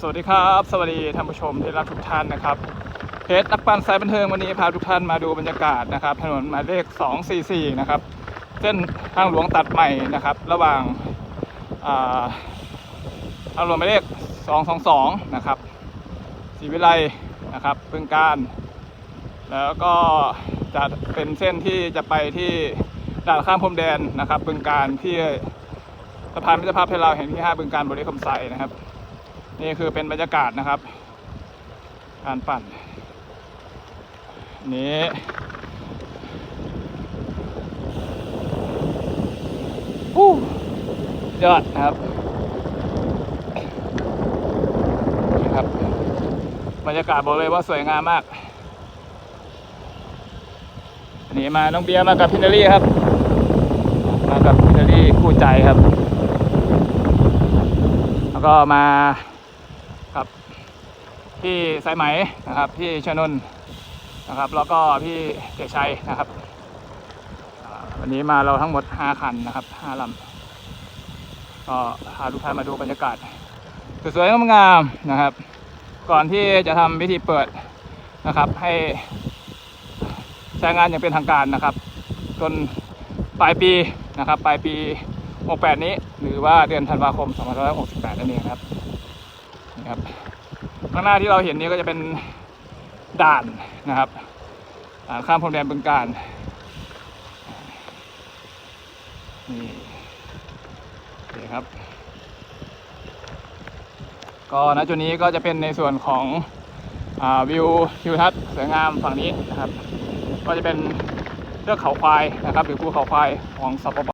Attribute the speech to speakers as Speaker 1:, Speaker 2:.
Speaker 1: สวัสดีครับ สวัสดีท่านผู้ชมที่รักทุกท่านนะครับเพจนักปั่นสายบันเทิงวันนี้พาทุกท่านมาดูบรรยากาศนะครับ ถนนหมายเลข 244 นะครับ เส้นทางหลวงตัดใหม่นะครับ ระหว่างาทางหลวงหมายเลข 222 นะครับศรีวิไลนะครับบึงการ แล้วก็จะเป็นเส้นที่จะไปที่ด่านข้ามพรมแดนนะครับบึงการที่สะพานมิตรภาพไทยลาวแห่งที่ 5 บึงการบริคมไซนะครับ นี่คือเป็นบรรยากาศนะครับ การปั่น นี้อู้ยอดนะครับนี่ครับ บรรยากาศบอกเลยว่าสวยงามมากนนี้มาน้องเบียร์มากับพินารี่ครับ มากับพินารี่คู่ใจครับ แล้วก็มา ครับ พี่สายไหมนะครับ พี่ชนนท์นะครับ แล้วก็พี่เกียชัยนะครับวันนี้มาเราทั้งหมด 5 คันนะครับ5ลำก็พาทุกท่านมาดูบรรยากาศสวยๆงามๆนะครับ ก่อนที่จะทำพิธีเปิดนะครับ ให้ใช้งานอย่างเป็นทางการนะครับจนปลายปีนะครับ ปลายปี 68 นี้ หรือว่าเดือนธันวาคม 2568 นั่นเองครับ นี่ครับข้างหน้าที่เราเห็นนี้ก็จะเป็นด่านนะครับด่านข้ามพรมแดนบึงการนี่โอเคครับ ก็ณจุดนี้ก็จะเป็นในส่วนของอวิวทิวทัศน์สวยงามฝั่งนี้นะครับ ก็จะเป็นเทือกเขาควายนะครับ หรือภูเขาควายของสปป